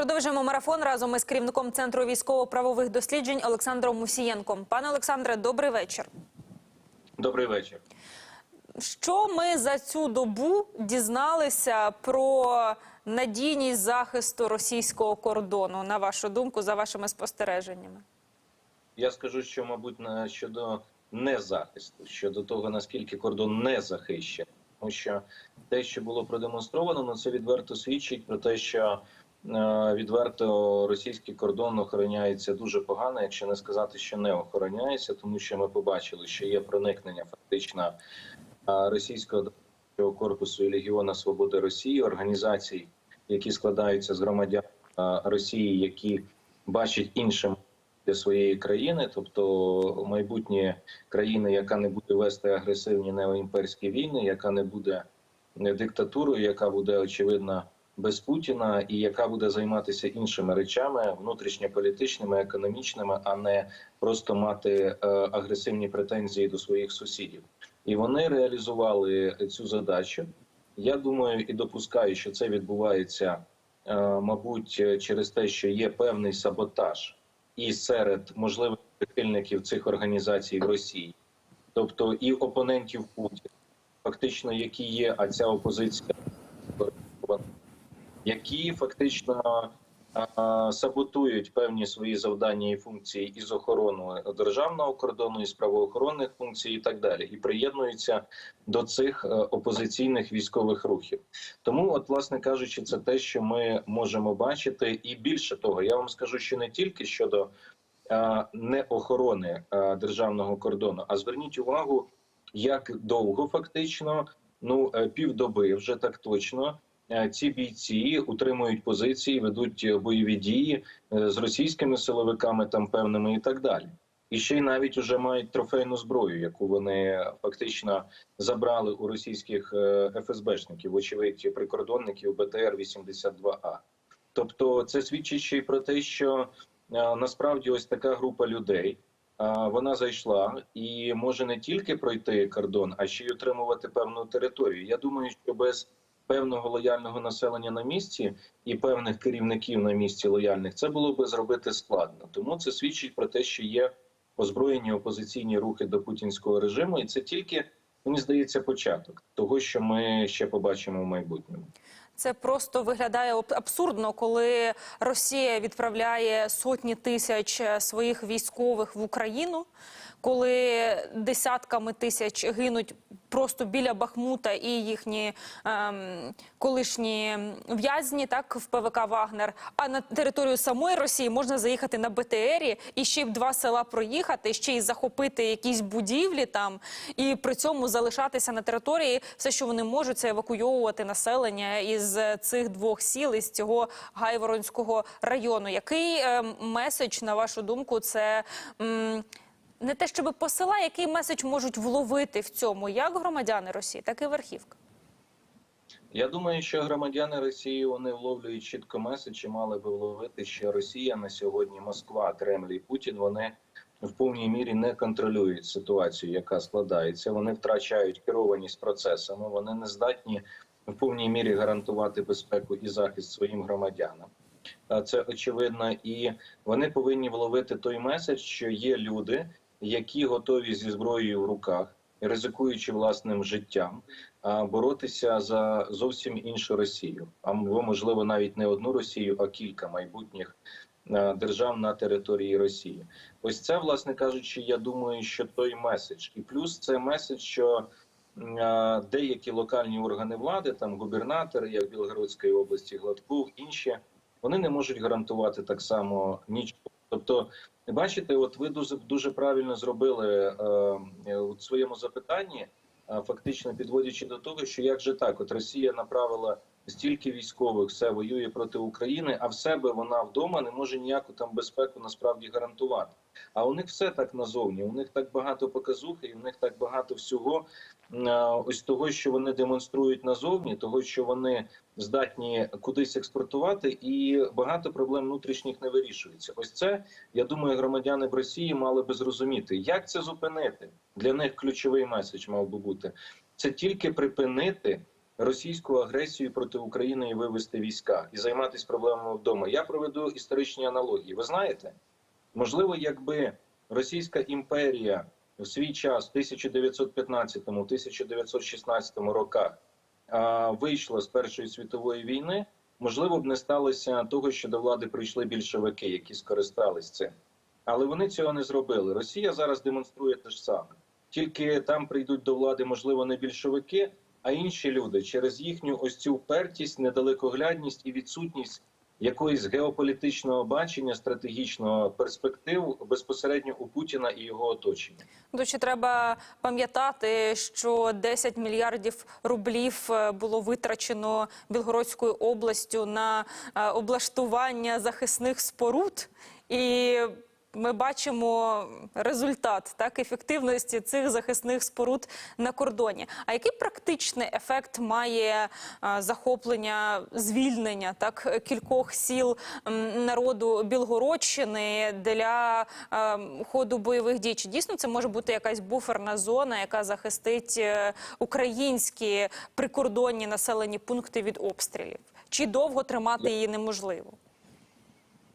Продовжуємо марафон разом із керівником центру військово-правових досліджень Олександром Мусієнком. Пане Олександре, добрий вечір. Добрий вечір. Що ми за цю добу дізналися про надійність захисту російського кордону? На вашу думку, за вашими спостереженнями? Я скажу, що мабуть на щодо незахисту, щодо того наскільки кордон не захищений, тому що те, що було продемонстровано, ну це відверто свідчить про те, що відверто російський кордон охороняється дуже погано, якщо не сказати, що не охороняється, тому що ми побачили, що є проникнення фактично е, російського корпусу і Легіона Свободи Росії, організацій, які складаються з громадян е, Росії, які бачать іншим для своєї країни, тобто майбутнє країни, яка не буде вести агресивні неоімперські війни, яка не буде диктатурою, яка буде очевидно без Путіна, і яка буде займатися іншими речами внутрішньополітичними, економічними, а не просто мати е, агресивні претензії до своїх сусідів. І вони реалізували цю задачу. Я думаю і допускаю, що це відбувається, е, мабуть, через те, що є певний саботаж і серед можливих прихильників цих організацій в Росії, тобто і опонентів Путіна, фактично, які є, а ця опозиція, які фактично саботують певні свої завдання і функції із охорони державного кордону, із правоохоронних функцій, і так далі, і приєднуються до цих е, опозиційних військових рухів. Тому, от, власне кажучи, це те, що ми можемо бачити, і більше того, я вам скажу, що не тільки щодо е, не охорони е, державного кордону, а зверніть увагу, як довго фактично, ну е, півдоби вже так точно. Е, Ці бійці утримують позиції, ведуть е, бойові дії е, з російськими силовиками, там певними і так далі. І ще й навіть вже мають трофейну зброю, яку вони фактично забрали у російських ФСБшників, вочевидь прикордонників БТР 82 А. Тобто, це свідчить ще й про те, що насправді ось така група людей. Вона зайшла і може не тільки пройти кордон, а ще й отримувати певну територію. Я думаю, що без певного лояльного населення на місці і певних керівників на місці лояльних це було би зробити складно. Тому це свідчить про те, що є озброєні опозиційні рухи до путінського режиму, і це тільки мені здається початок того, що ми ще побачимо в майбутньому. Це просто виглядає аб- абсурдно, коли Росія відправляє сотні тисяч е, своїх військових в Україну, коли десятками тисяч гинуть просто біля Бахмута і їхні ем, колишні в'язні, так в ПВК Вагнер. А на територію самої Росії можна заїхати на БТРі і ще й в два села проїхати, ще й захопити якісь будівлі там, і при цьому залишатися на території. Все, що вони можуть, це евакуйовувати населення із цих двох сіл, із цього Гайворонського району. Який е, меседж, на вашу думку, це? м, не те, щоб посила, який меседж можуть вловити в цьому як громадяни Росії, так і верхівка. Я думаю, що громадяни Росії вони вловлюють чітко меседж і мали би вловити, що Росія на сьогодні, Москва, Кремль і Путін вони в повній мірі не контролюють ситуацію, яка складається. Вони втрачають керованість процесами. Вони не здатні в повній мірі гарантувати безпеку і захист своїм громадянам. Це очевидно, і вони повинні вловити той меседж, що є люди, які готові зі зброєю в руках, ризикуючи власним життям, боротися за зовсім іншу Росію, або можливо навіть не одну Росію, а кілька майбутніх держав на території Росії. Ось це, власне кажучи, я думаю, що той меседж, і плюс це меседж, що деякі локальні органи влади, там губернатори, як Білгородської області, Гладков, інші, вони не можуть гарантувати так само нічого. Тобто, бачите, от ви дуже дуже правильно зробили е, у своєму запитанні а, фактично підводячи до того, що як же так, от Росія направила стільки військових, все воює проти України, а в себе вона вдома не може ніяку там безпеку насправді гарантувати. А у них все так назовні. У них так багато показухи, і у них так багато всього. Ось того, що вони демонструють назовні, того, що вони здатні кудись експортувати, і багато проблем внутрішніх не вирішується. Ось це я думаю, громадяни в Росії мали би зрозуміти, як це зупинити. Для них ключовий меседж мав би бути це тільки припинити російську агресію проти України і вивести війська і займатися проблемами вдома. Я проведу історичні аналогії. Ви знаєте, можливо, якби Російська імперія в свій час, в 1915-1916 роках, вийшла з Першої світової війни, можливо б не сталося того, що до влади прийшли більшовики, які скористались цим. Але вони цього не зробили. Росія зараз демонструє те ж саме. Тільки там прийдуть до влади, можливо, не більшовики, а інші люди через їхню ось цю впертість, недалекоглядність і відсутність якоїсь геополітичного бачення, стратегічного перспектив безпосередньо у Путіна і його оточення. До треба пам'ятати, що 10 мільярдів рублів е, було витрачено Білгородською областю на е, облаштування захисних споруд, і ми бачимо результат так ефективності цих захисних споруд на кордоні. А який практичний ефект має е, захоплення звільнення так кількох сіл народу Білгородщини для е, ходу бойових дій? Чи дійсно це може бути якась буферна зона, яка захистить е, українські прикордонні населені пункти від обстрілів? Чи довго тримати її неможливо?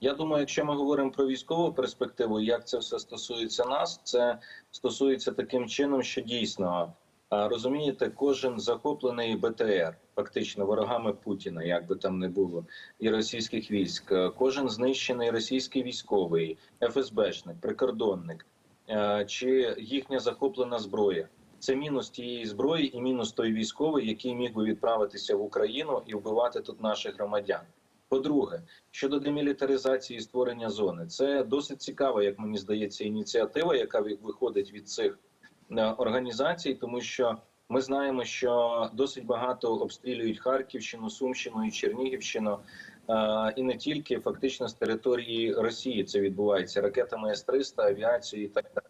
Я думаю, якщо ми говоримо про військову перспективу, як це все стосується нас, це стосується таким чином, що дійсно розумієте, кожен захоплений БТР, фактично ворогами Путіна, як би там не було, і російських військ, е, кожен знищений російський військовий, ФСБшник, прикордонник е, чи їхня захоплена зброя. Це мінус тієї зброї і мінус той військовий, який міг би відправитися в Україну і вбивати тут наших громадян. По-друге, щодо демілітаризації і створення зони, це досить цікава, як мені здається, ініціатива, яка виходить від цих е, організацій, тому що ми знаємо, що досить багато обстрілюють Харківщину, Сумщину і Чернігівщину, е, і не тільки фактично з території Росії це відбувається ракетами С-300, авіацією і так далі.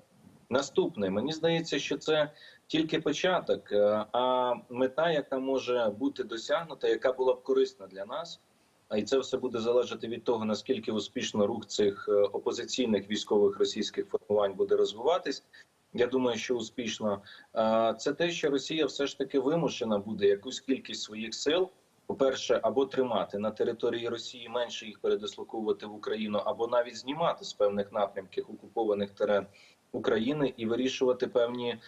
Наступне, мені здається, що це тільки початок, е, а мета, яка може бути досягнута, яка була б корисна для нас. А і це все буде залежати від того, наскільки успішно рух цих е, опозиційних військових російських формувань буде розвиватись. Я думаю, що успішно це те, що Росія все ж таки вимушена буде якусь кількість своїх сил, по-перше, або тримати на території Росії менше їх передислоковувати в Україну, або навіть знімати з певних напрямків окупованих терен України і вирішувати певні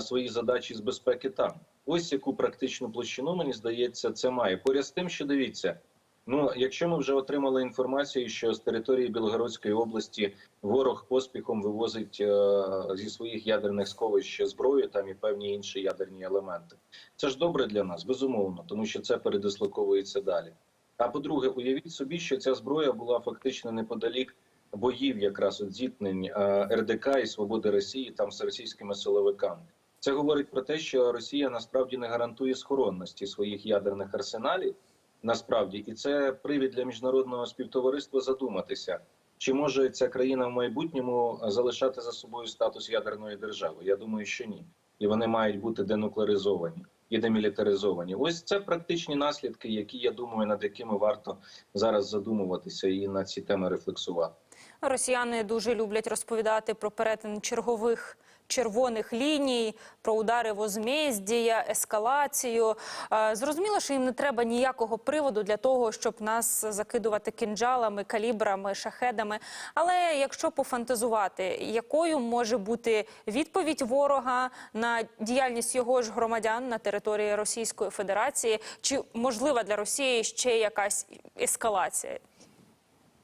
свої задачі з безпеки там. Ось яку практичну площину мені здається, це має поряд з тим, що дивіться. Ну, якщо ми вже отримали інформацію, що з території Білгородської області ворог поспіхом вивозить е, зі своїх ядерних сховищ зброю там і певні інші ядерні елементи, це ж добре для нас, безумовно, тому що це передислоковується далі. А по-друге, уявіть собі, що ця зброя була фактично неподалік боїв, якраз от зіткнень е, РДК і свободи Росії там з російськими силовиками. Це говорить про те, що Росія насправді не гарантує схоронності своїх ядерних арсеналів. Насправді, і це привід для міжнародного співтовариства задуматися, чи може ця країна в майбутньому залишати за собою статус ядерної держави? Я думаю, що ні, і вони мають бути денуклеаризовані і демілітаризовані. Ось це практичні наслідки, які я думаю, над якими варто зараз задумуватися і на ці теми рефлексувати. Росіяни дуже люблять розповідати про перетин чергових червоних ліній, про удари возмездія, ескалацію. Е, Зрозуміло, що їм не треба ніякого приводу для того, щоб нас закидувати кинджалами, калібрами, шахедами. Але якщо пофантазувати, якою може бути відповідь ворога на діяльність його ж громадян на території Російської Федерації, чи можлива для Росії ще якась ескалація?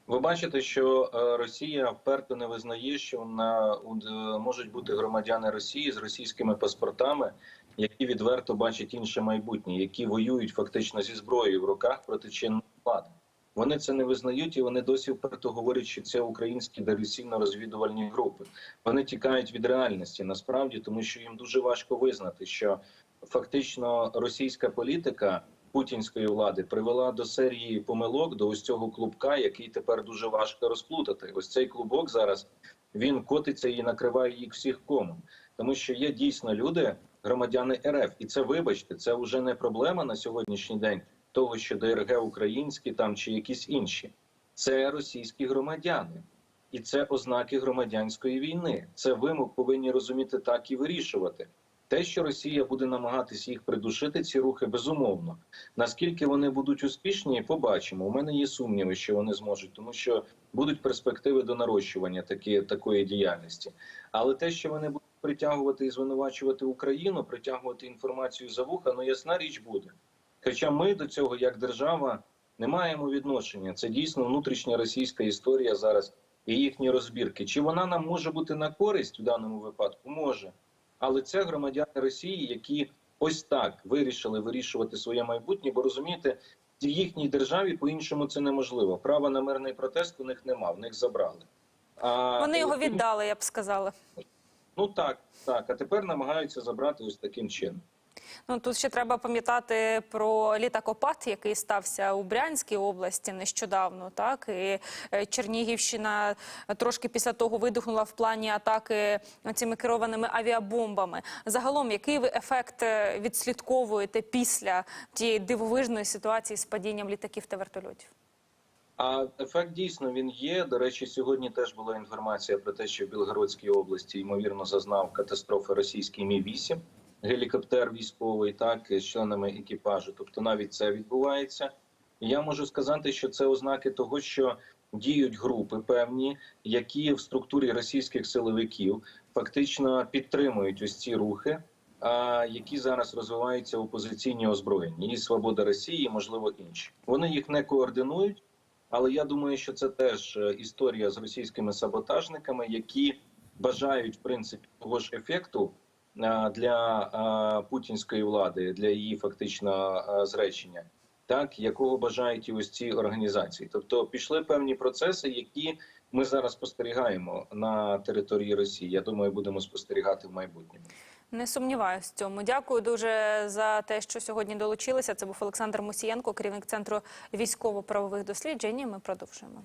Ви бачите, що е, Росія вперто не визнає, що на е, можуть бути громадяни Росії з російськими паспортами, які відверто бачать інше майбутнє, які воюють фактично зі зброєю в руках проти чинної влади. Вони це не визнають і вони досі вперто говорять, що це українські диверсійно-розвідувальні групи. Вони тікають від реальності насправді, тому що їм дуже важко визнати, що фактично російська політика путінської влади привела до серії помилок до ось цього клубка, який тепер дуже важко розплутати. Ось цей клубок зараз він котиться і накриває їх всіх комом, тому що є дійсно люди, громадяни РФ, і це вибачте, це вже не проблема на сьогоднішній день того, що ДРГ українські там чи якісь інші. Це російські громадяни. І це ознаки громадянської війни. Це ви повинні розуміти так і вирішувати. Те, що Росія буде намагатися їх придушити, ці рухи безумовно. Наскільки вони будуть успішні, побачимо. У мене є сумніви, що вони зможуть, тому що будуть перспективи до нарощування такі, такої діяльності. Але те, що вони будуть притягувати і звинувачувати Україну, притягувати інформацію за вуха, ну ясна річ буде. Хоча ми до цього, як держава, не маємо відношення. Це дійсно внутрішня російська історія зараз і їхні розбірки. Чи вона нам може бути на користь в даному випадку? Може. Але це громадяни Росії, які ось так вирішили вирішувати своє майбутнє, бо розумієте, в їхній державі по-іншому це неможливо. Права на мирний протест у них нема, в них забрали. А Вони його е, віддали, я б сказала. Ну так, так. А тепер намагаються забрати ось таким чином. Ну тут ще треба пам'ятати про літакопад, який стався у Брянській області нещодавно. Так і е, Чернігівщина трошки після того видихнула в плані атаки цими керованими авіабомбами. Загалом, який ви ефект е, відслідковуєте після тієї дивовижної ситуації з падінням літаків та вертольотів? А ефект дійсно він є. До речі, сьогодні теж була інформація про те, що в Білгородській області ймовірно зазнав катастрофи російський мі 8 гелікоптер військовий, так з членами екіпажу. Тобто навіть це відбувається. Я можу сказати, що це ознаки того, що діють групи певні, які в структурі російських силовиків фактично підтримують ось ці рухи, а які зараз розвиваються опозиційні озброєння, і свобода Росії, і, можливо, інші. Вони їх не координують. Але я думаю, що це теж е, історія з російськими саботажниками, які бажають в принципі того ж ефекту для путінської влади, для її фактично зречення, так якого бажають і ось ці організації. Тобто пішли певні процеси, які ми зараз спостерігаємо на території Росії. Я думаю, будемо спостерігати в майбутньому. Не сумніваюся в цьому. Дякую дуже за те, що сьогодні долучилися. Це був Олександр Мусієнко, керівник центру військово-правових досліджень. Ми продовжуємо.